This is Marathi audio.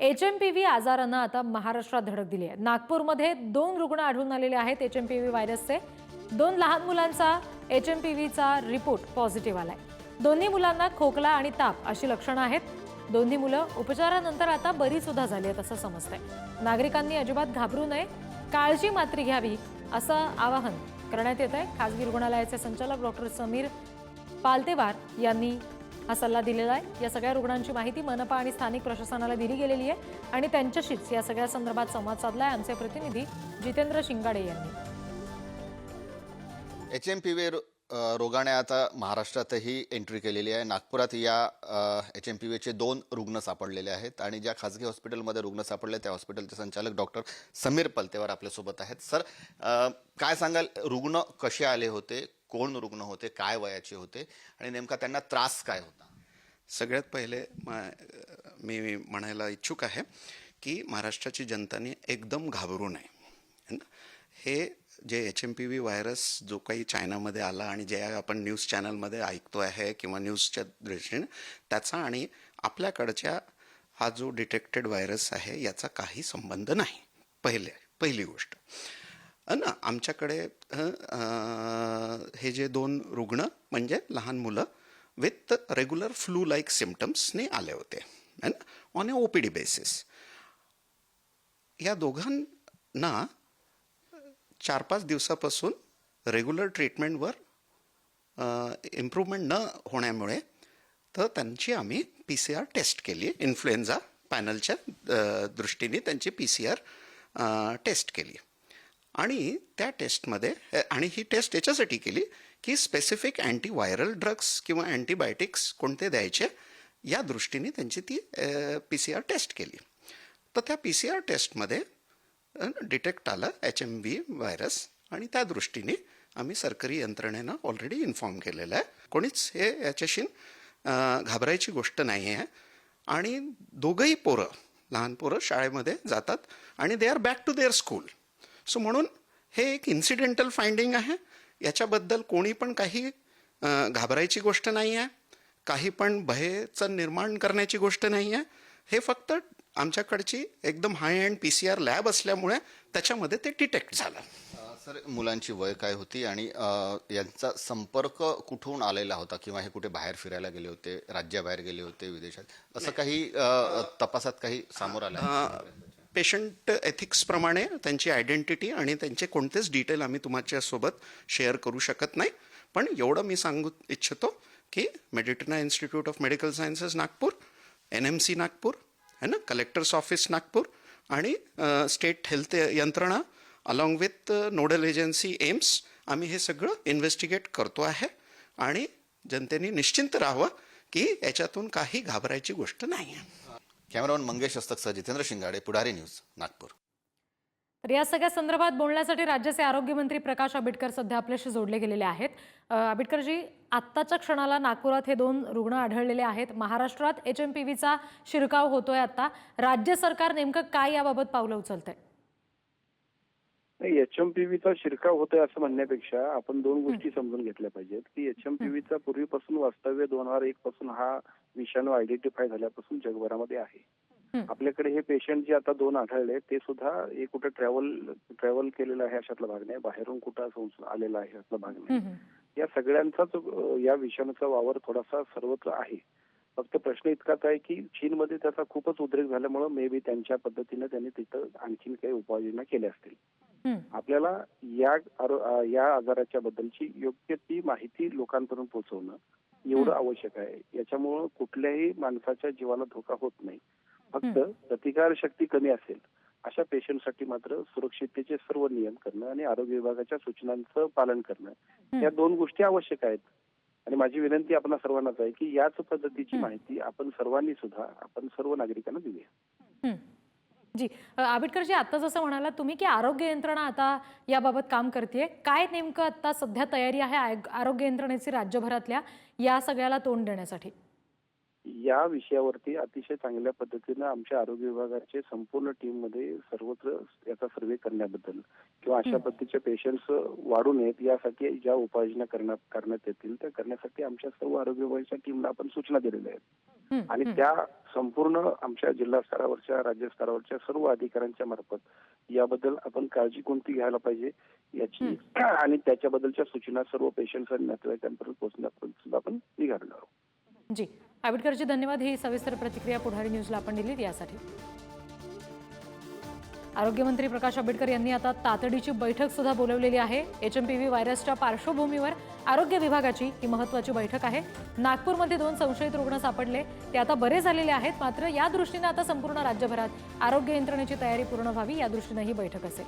एच एम पी व्ही आजारानं आता महाराष्ट्रात धडक दिली आहे. नागपूरमध्ये दोन रुग्ण आढळून आलेले आहेत. एच एम पी व्ही व्हायरसचे दोन लहान मुलांचा एच एम पी व्हीचा रिपोर्ट पॉझिटिव्ह आलाय. दोन्ही मुलांना खोकला आणि ताप अशी लक्षणं आहेत. दोन्ही मुलं उपचारानंतर आता बरी सुद्धा झाली आहेत असं समजतंय. नागरिकांनी अजिबात घाबरू नये. काळजी मात्र घ्यावी असं आवाहन करण्यात येत आहे खासगी रुग्णालयाचे संचालक डॉक्टर समीर पालतेवार यांनी हा सल्ला दिलेला आहे. या सगळ्या रुग्णांची माहिती मनपा आणि स्थानिक प्रशासनाला दिली गेलेली आहे आणि त्यांच्याशीच या सगळ्या संदर्भात संवाद साधला आहे आमचे प्रतिनिधी जितेंद्र शिंगाडे यांनी. एच एम पी वे रोगाने आता महाराष्ट्रातही एंट्री केलेली आहे. नागपुरात या एच एम पी व्हीचे दोन रुग्ण सापडलेले आहेत आणि ज्या खाजगी हॉस्पिटलमध्ये रुग्ण सापडले त्या हॉस्पिटलचे संचालक डॉक्टर समीर पलतेवार आपल्यासोबत आहेत. सर काय सांगाल रुग्ण कसे आले होते कोण रुग्ण होते काय वयाचे होते आणि नेमका त्यांना त्रास काय होता? सगळ्यात पहिले मी म्हणायला इच्छुक आहे की महाराष्ट्राची जनताने एकदम घाबरू नये. ना? हे जे H M P V virus जो काही चायनामध्ये आला आणि जे आपण न्यूज चॅनलमध्ये ऐकतो आहे किंवा न्यूजच्या दृष्टीने त्याचा आणि आपल्याकडच्या हा जो डिटेक्टेड व्हायरस आहे याचा काही संबंध नाही. पहिले पहिली गोष्ट. ना आमच्याकडे हे जे दोन रुग्ण म्हणजे लहान मुलं विथ रेग्युलर फ्लू लाईक सिमटम्सने आले होते. है ना on a O P D basis या दोघांना चार पाच दिवसापासून रेग्युलर ट्रीटमेंटवर इम्प्रूव्हमेंट न होण्यामुळे तर त्यांची आम्ही पी सी आर टेस्ट केली. इन्फ्लुएन्झा पॅनलच्या दृष्टीने त्यांची पी सी आर टेस्ट केली. आणि त्या टेस्टमध्ये आणि ही टेस्ट याच्यासाठी केली की स्पेसिफिक अँटीव्हायरल ड्रग्स किंवा अँटीबायोटिक्स कोणते द्यायचे या दृष्टीने त्यांची ती पी सी आर टेस्ट केली. तर त्या पी सी आर टेस्टमध्ये डिटेक्ट आलं एच एम बी व्हायरस आणि त्या दृष्टीने आम्ही सरकारी यंत्रणेनं ऑलरेडी इन्फॉर्म केलेलं आहे. कोणीच हे याच्याशी घाबरायची गोष्ट नाही आहे आणि दोघंही पोरं लहान पोरं शाळेमध्ये जातात आणि they are back to their school so म्हणून हे एक इन्सिडेंटल फाइंडिंग आहे. याच्याबद्दल कोणी पण काही घाबरायची गोष्ट नाही आहे काही पण भयचं निर्माण करण्याची गोष्ट नाही आहे हे फक्त आमच्याकडची एकदम high end P C R lab असल्यामुळे त्याच्यामध्ये ते डिटेक्ट झालं. सर मुलांची वय काय होती आणि यांचा संपर्क कुठून आलेला होता किंवा हे कुठे बाहेर फिरायला गेले होते राज्याबाहेर गेले होते विदेशात? असं काही तपासात काही समोर आलं पेशंट एथिक्सप्रमाणे त्यांची आयडेंटिटी आणि त्यांचे कोणतेच डिटेल आम्ही तुमच्यासोबत शेअर करू शकत नाही. पण एवढं मी सांगू इच्छितो की मेडिटना institute of medical sciences Nagpur N M C Nagpur है ना? कलेक्टर्स ऑफिस नागपूर आणि स्टेट हेल्थ यंत्रणा along with nodal agency AIIMS आम्ही हे सगळं इन्व्हेस्टिगेट करतो आहे आणि जनतेने निश्चिंत राहावं की याच्यातून काही घाबरायची गोष्ट नाही आहे कॅमेरामन मंगेश हस्तकसह जितेंद्र शिंगाडे पुढारी न्यूज नागपूर तर या सगळ्या संदर्भात बोलण्यासाठी राज्याचे आरोग्यमंत्री प्रकाश आंबेडकर सध्या आपल्याशी जोडले गेलेले आहेत. आंबेडकरजी आत्ताच्या क्षणाला नागपुरात हे दोन रुग्ण आढळलेले आहेत. महाराष्ट्रात एच एम पी व्हीचा शिरकाव होतोय आता. राज्य सरकार नेमकं काय याबाबत पावलं उचलतंय? नाही एच एम पी व्हीचा शिरकाव होतोय असं म्हणण्यापेक्षा आपण दोन गोष्टी समजून घेतल्या पाहिजेत की एच एम पी व्हीचा पूर्वीपासून वास्तव्य दोन हजार एक पासून हा विषाणू आयडेंटिफाय झाल्यापासून जगभरामध्ये आहे. आपल्याकडे हे पेशंट जे आता दोन आढळले ते सुद्धा एक कुठं ट्रॅव्हल ट्रॅव्हल केलेलं आहे अशातला भाग नाही. बाहेरून कुठं आलेला आहे अशातला भाग नाही. या सगळ्यांचाच या विषाणूचा वावर थोडासा सर्वत्र आहे. फक्त प्रश्न इतकाच आहे की चीनमध्ये त्याचा खूपच उद्रेक झाल्यामुळे मे बी त्यांच्या पद्धतीने त्यांनी तिथं आणखीन काही उपाययोजना केल्या असतील. आपल्याला या या आजाराच्या बद्दलची योग्य ती माहिती लोकांपर्यंत पोहोचवणं एवढं आवश्यक आहे. याच्यामुळं कुठल्याही माणसाच्या जीवाला धोका होत नाही. फक्त प्रतिकार शक्ती कमी असेल अशा पेशंटसाठी मात्र सुरक्षिततेचे सर्व नियम करणं आणि आरोग्य विभागाच्या सूचनांचं पालन करणं या दोन गोष्टी आवश्यक आहेत. आणि माझी विनंती आपण सर्वांनाच आहे की याच पद्धतीची माहिती आपण सर्वांनी सुद्धा आपण सर्व नागरिकांना देऊया. हं. जी आंबेडकरजी आता जसं म्हणाला तुम्ही की आरोग्य यंत्रणा आता याबाबत काम करते काय नेमकं आता सध्या तयारी आहे आरोग्य यंत्रणेची राज्यभरातल्या या सगळ्याला तोंड देण्यासाठी? या विषयावरती अतिशय चांगल्या पद्धतीनं आमच्या आरोग्य विभागाचे संपूर्ण टीममध्ये सर्वत्र याचा सर्वे करण्याबद्दल किंवा अशा. पद्धतीचे पेशंट्स वाढू नयेत यासाठी ज्या उपाययोजना करण्यात येतील त्या करण्यासाठी आमच्या सर्व आरोग्य विभागाच्या टीमला आपण सूचना दिलेल्या आहेत आणि. त्या संपूर्ण आमच्या जिल्हा स्तरावरच्या राज्य स्तरावरच्या सर्व अधिकाऱ्यांच्या मार्फत याबद्दल आपण काळजी कोणती घ्यायला पाहिजे याची आणि त्याच्याबद्दलच्या सूचना सर्व पेशंट्स आणि नातेवाईकांपर्यंत पोहोचण्यापर्यंत सुद्धा आपण निघालेलो आहोत आबिटकरचे धन्यवाद. ही सविस्तर प्रतिक्रिया पुढारी न्यूजला आपण दिली यासाठी आरोग्यमंत्री प्रकाश आंबेडकर यांनी आता तातडीची बैठक सुद्धा बोलवलेली आहे. एच एम पी व्ही व्हायरसच्या पार्श्वभूमीवर आरोग्य विभागाची ही महत्वाची बैठक आहे. नागपूरमध्ये दोन संशयित रुग्ण सापडले. ते आता बरे झालेले आहेत. मात्र या दृष्टीने आता संपूर्ण राज्यभरात आरोग्य यंत्रणेची तयारी पूर्ण व्हावी या दृष्टीने ही बैठक असेल.